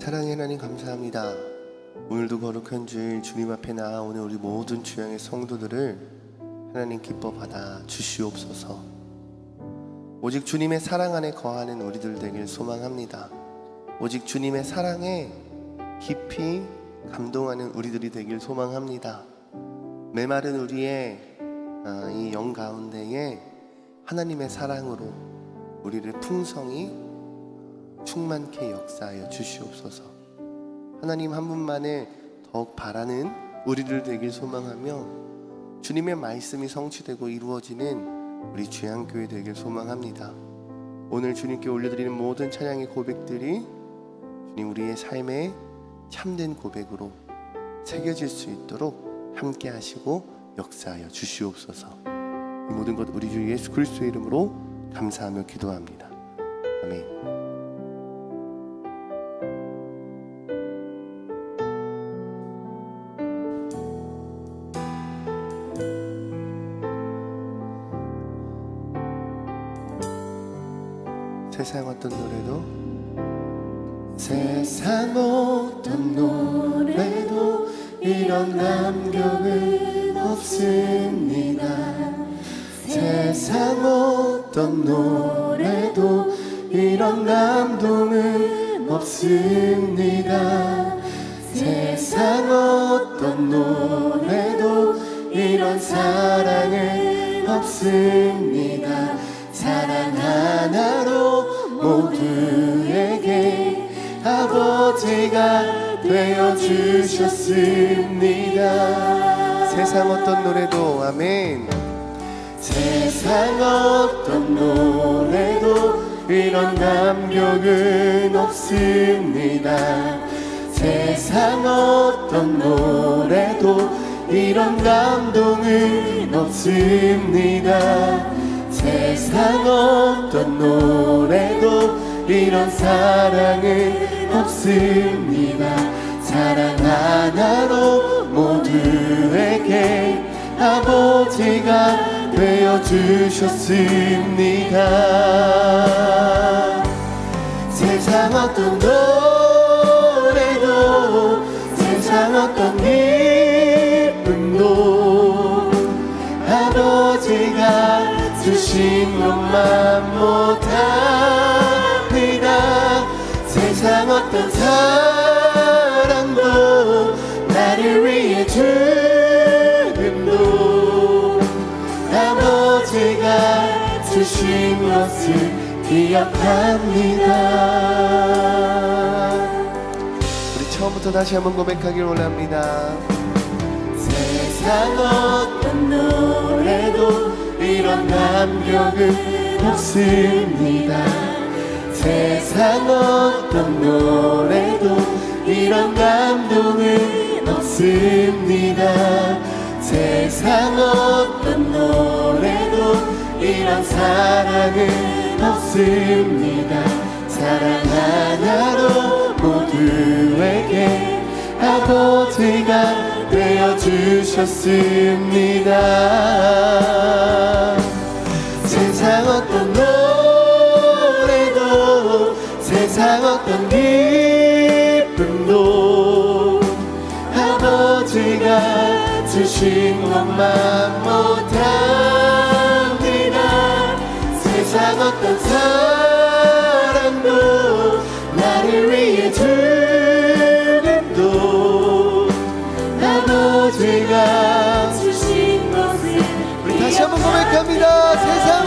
사랑의 하나님 감사합니다. 오늘도 거룩한 주일 주님 앞에 나아오는 우리 모든 주양의 성도들을 하나님 기뻐 받아 주시옵소서. 오직 주님의 사랑 안에 거하는 우리들 되길 소망합니다. 오직 주님의 사랑에 깊이 감동하는 우리들이 되길 소망합니다. 메마른 우리의 아, 이영 가운데에 하나님의 사랑으로 우리를 풍성히 충만케 역사하여 주시옵소서. 하나님 한 분만을 더욱 바라는 우리들 되길 소망하며 주님의 말씀이 성취되고 이루어지는 우리 주양교회 되길 소망합니다. 오늘 주님께 올려드리는 모든 찬양의 고백들이 주님 우리의 삶의 참된 고백으로 새겨질 수 있도록 함께 하시고 역사하여 주시옵소서. 이 모든 것 우리 주 예수 그리스도의 이름으로 감사하며 기도합니다. 아멘. 어떤 노래도 세상 어떤 노래도 이런 감격은 없습니다. 세상 어떤 노래도 이런 감동은 없습니다. 세상 어떤 노래도 이런 사랑은 없습니다. 사랑 하나로 모두에게 아버지가 되어 주셨습니다. 세상 어떤 노래도 아멘. 세상 어떤 노래도 이런 감격은 없습니다. 세상 어떤 노래도 이런 감동은 없습니다. 세상 이런 사랑은 없습니다. 사랑 하나로 모두에게 아버지가 되어 주셨습니다. 세상 어떤 노래도 세상 어떤 기쁨도 아버지가 주신 것만 못합 사랑도 나를 위해 죽음도 아버지가 주신 것을 기억합니다. 우리 처음부터 다시 한번 고백하길 원합니다. 세상 어떤 노래도 이런 감격은 없습니다 세상 어떤 노래도 이런 감동은 없습니다 세상 어떤 노래도 이런 사랑은 없습니다 사랑 하나로 모두에게 아버지가 되어 주셨습니다. 주신 것만 못합니다. 세상 어떤 사랑도 나를 위해 죽음도 아버지가 주신 것을 우리 다시 한번 고백합니다 세상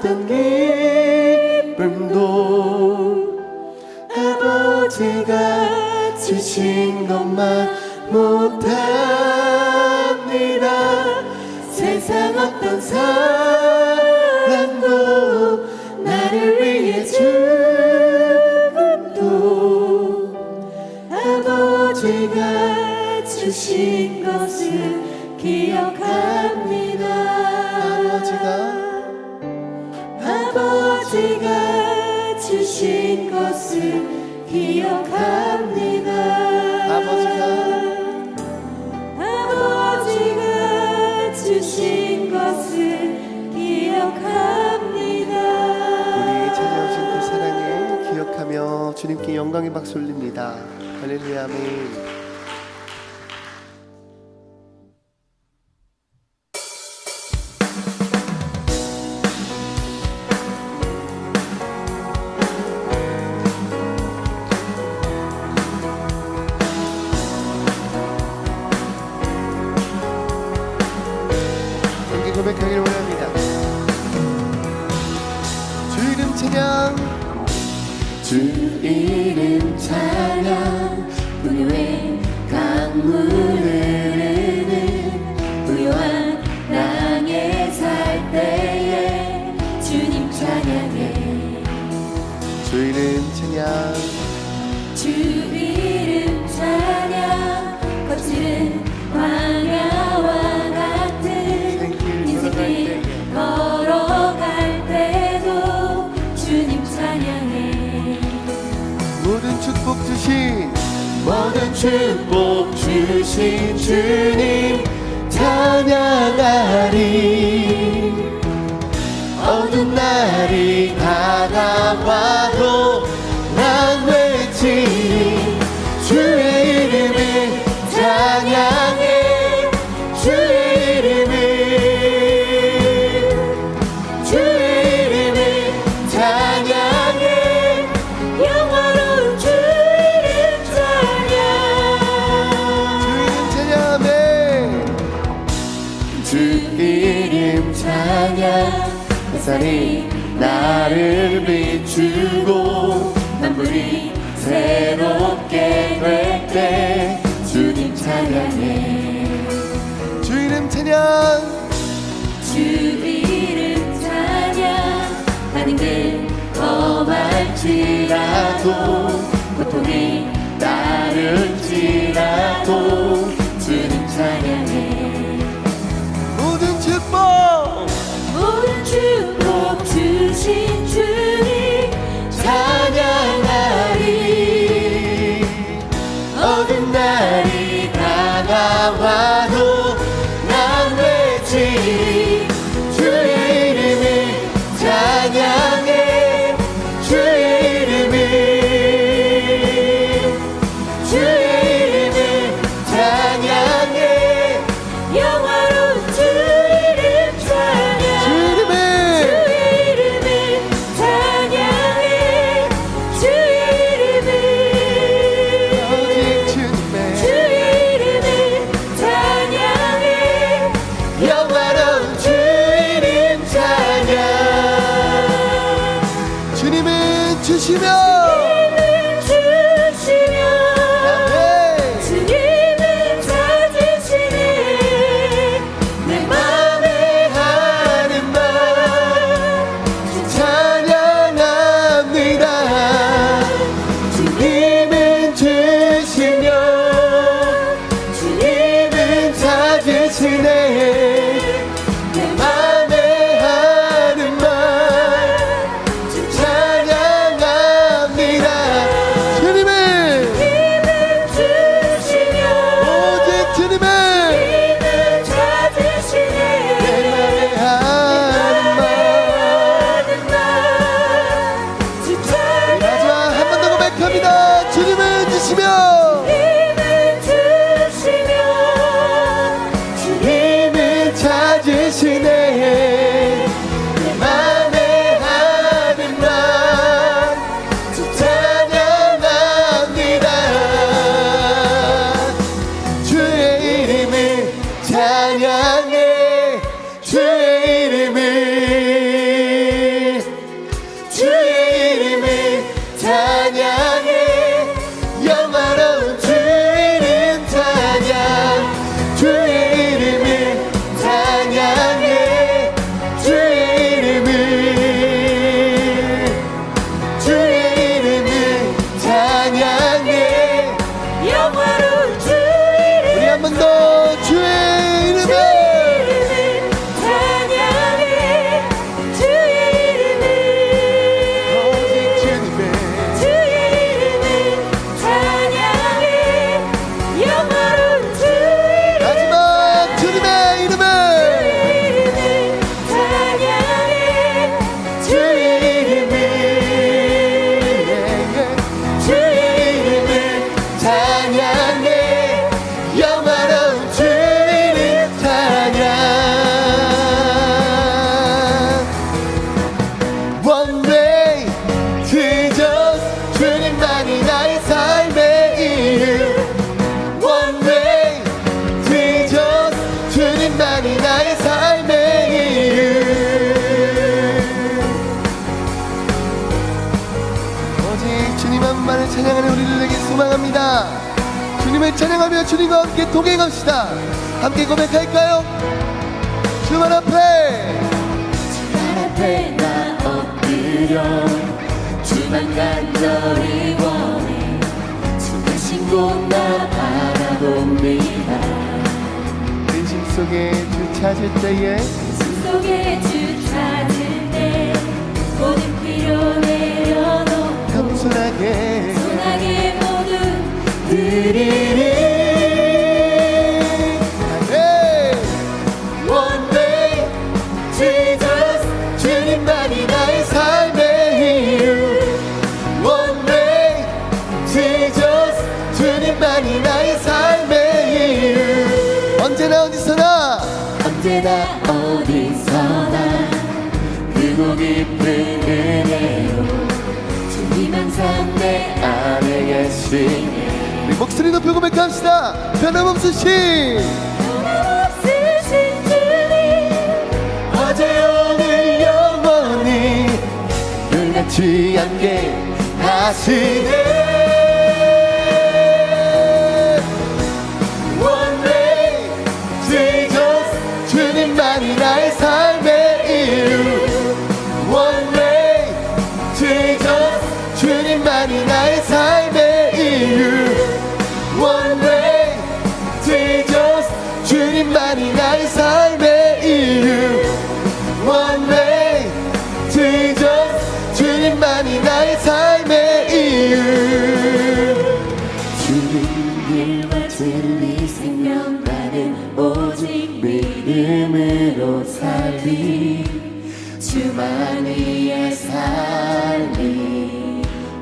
같은 기쁨도 아버지가 주신 것만 못합니다 세상 어떤 사. 주신 것을 기억합니다. 아버지가 아버지가 주신 것을 기억합니다. 우리 자녀하신 그 사랑을 기억하며 주님께 영광의 박수 올립니다. 할렐루야 아멘. 고백하기를 원합니다. 주 이름 찬양 주 이름 찬양 우리의 강물을 주신. 모든 축복 주신 주님 찬양하리. 어둠 날이 만이 나의 삶의 이유. 오직 주님만만을 찬양하는 우리를 내게 소망합니다. 주님을 찬양하며 주님과 함께 동행합시다. 함께 고백할까요? 주만 앞에. 주만 앞에 나 엎드려. 주만 간절히 원해. 주만 신고 나 바라봅니다. 속에 주 찾을 때에 숨 속에 주 찾을 때 모든 필요 내려놓고 겸손하게 순하게 모두 드리 고백합시다. 변함없으신 변함없으신 주님. 어제 오늘 영원히 변하지 않게 하시네. One day Jesus 주님만이 나의 삶의 이유. One day Jesus 주님만이 나의 삶 믿음으로 살리 주만 위에 살리.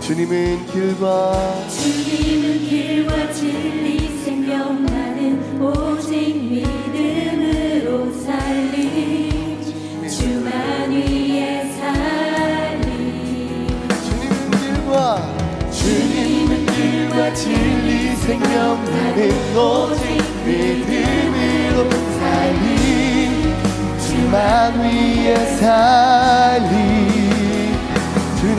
주님은 길과 주님은 길과 진리 생명 나는 오직 믿음으로 살리 주만 위에 살리. 주님은 길과 주님은 길과 진리 생명 나는 오직 믿음 주만 위에 살리 위에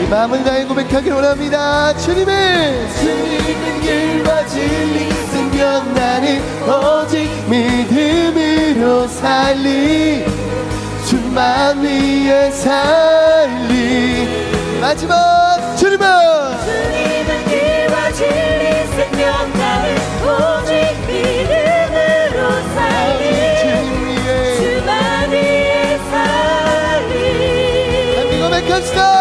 이 마음을 다해 고백하길 원합니다. 주님은 주님은 길과 진리 생명 나는 오직 믿음으로 살리. 주만 위해 살리 마지막 주님은 주님은 길과 진리 생명 나는 오직 믿음으로 살리 주만 위에 살리 함께 고백합시다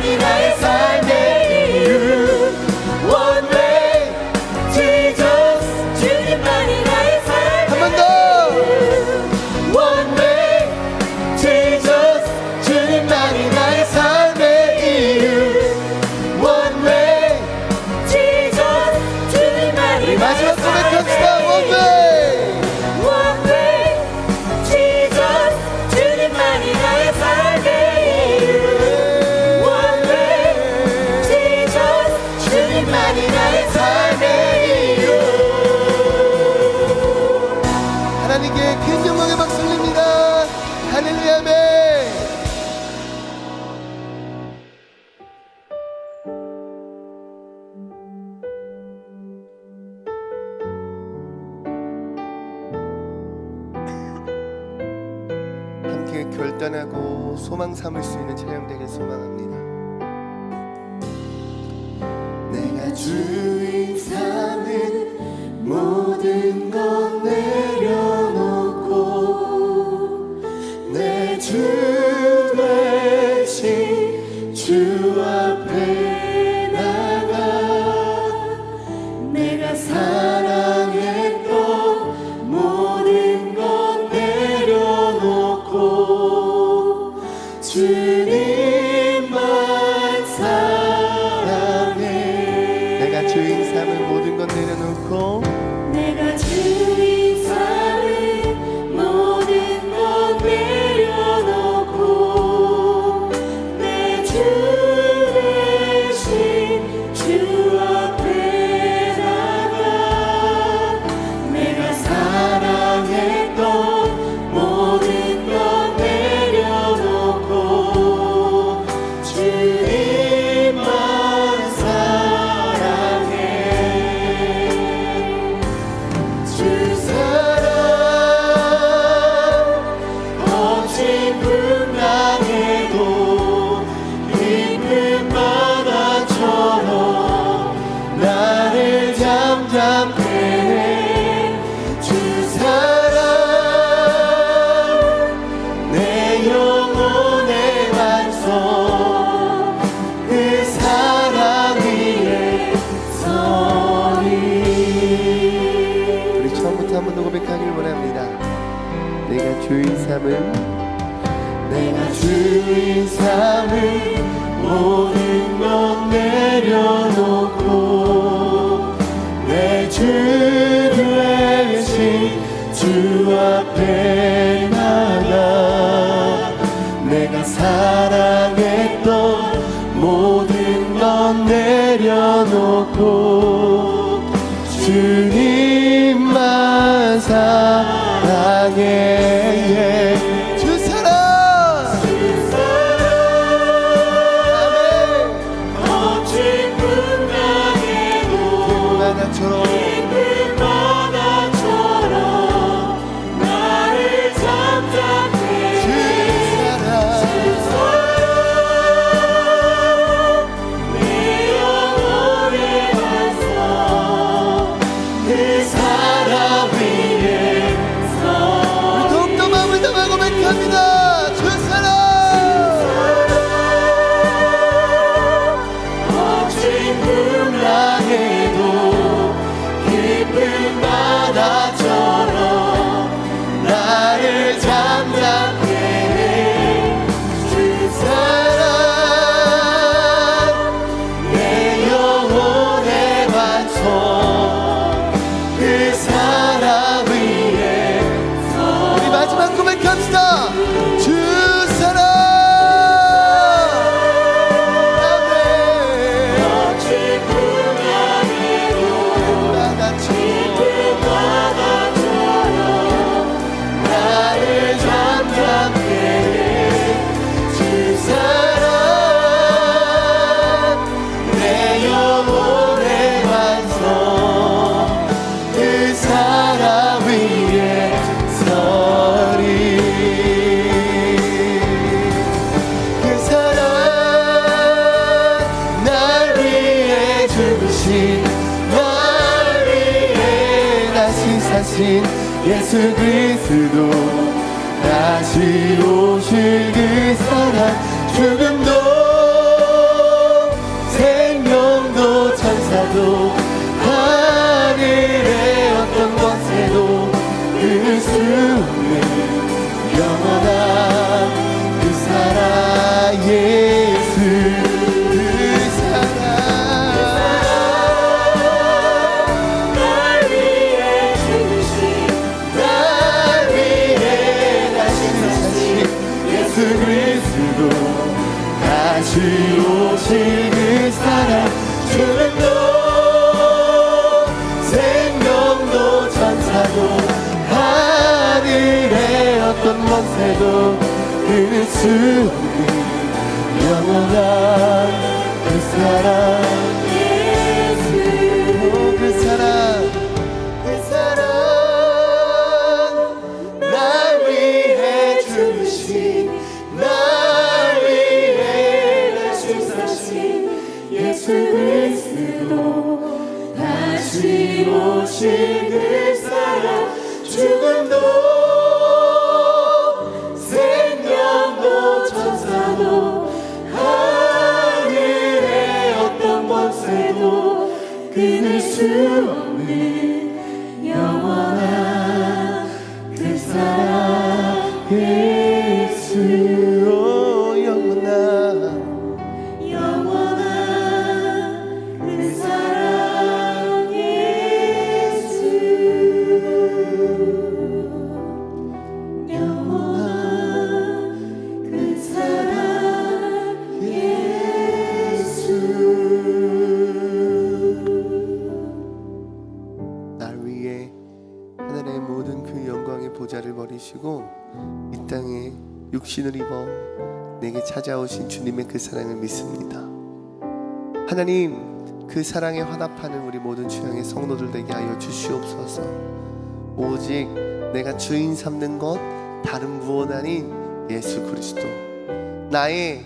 주님만 결단하고 소망 삼을 수 있는 찬양 되길 소망합니다. 내가 주인 주 모든 삶을 모든 것 내려놓고 내 주 되신 주 앞에 나가 내가 사랑했던 모든 건 내려놓고 예수 그리스도 yanına. 그 사랑을 믿습니다. 하나님, 그 사랑에 화답하는 우리 모든 주양의 성도들 되게 하여 주시옵소서. 오직 내가 주인 삼는 것 다른 무엇 아닌 예수 그리스도. 나의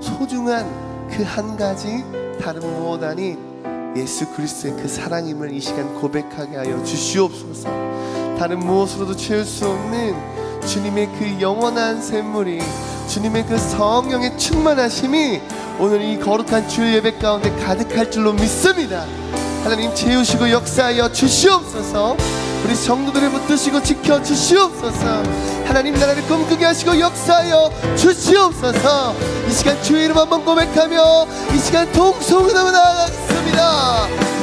소중한 그 한 가지 다른 무엇 아닌 예수 그리스도의 그 사랑임을 이 시간 고백하게 하여 주시옵소서. 다른 무엇으로도 채울 수 없는 주님의 그 영원한 샘물이 주님의 그 성령의 충만하심이 오늘 이 거룩한 주의 예배 가운데 가득할 줄로 믿습니다. 하나님 채우시고 역사하여 주시옵소서. 우리 성도들을 붙드시고 지켜 주시옵소서. 하나님 나라를 꿈꾸게 하시고 역사하여 주시옵소서. 이 시간 주의 이름 한번 고백하며 이 시간 동성으로 나아가겠습니다